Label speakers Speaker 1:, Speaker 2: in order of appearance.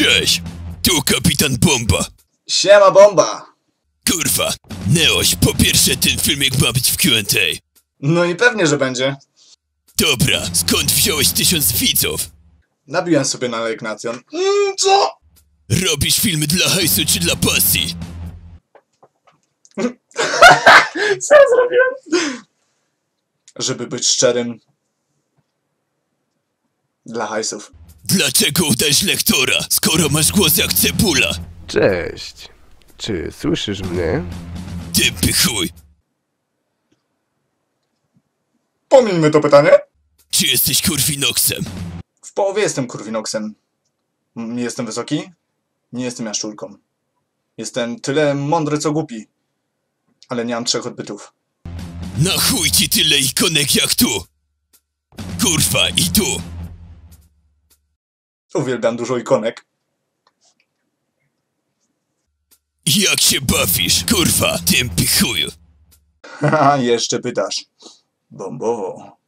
Speaker 1: Cześć, tu kapitan Bomba.
Speaker 2: Siema bomba!
Speaker 1: Kurwa, Neoś, po pierwsze ten filmik ma być w Q&A.
Speaker 2: No i pewnie, że będzie.
Speaker 1: Dobra, skąd wziąłeś tysiąc widzów?
Speaker 2: Nabiłem sobie na Lake Nation. Mm, co?
Speaker 1: Robisz filmy dla hajsu czy dla pasji?
Speaker 2: Co ja zrobiłem? Żeby być szczerym. Dla hajsów.
Speaker 1: Dlaczego udajesz lektora, skoro masz głos jak cebula?
Speaker 3: Cześć. Czy słyszysz mnie?
Speaker 1: Tępy chuj.
Speaker 2: Pomijmy to pytanie.
Speaker 1: Czy jesteś kurwinoksem?
Speaker 2: W połowie jestem kurwinoksem. Nie jestem wysoki. Nie jestem jaszczurką. Jestem tyle mądry, co głupi. Ale nie mam trzech odbytów.
Speaker 1: Na chuj ci tyle ikonek jak tu. Kurwa, i tu.
Speaker 2: Uwielbiam dużo ikonek.
Speaker 1: Jak się bawisz, kurwa, tępy chuju?
Speaker 2: Haha, jeszcze pytasz. Bombowo.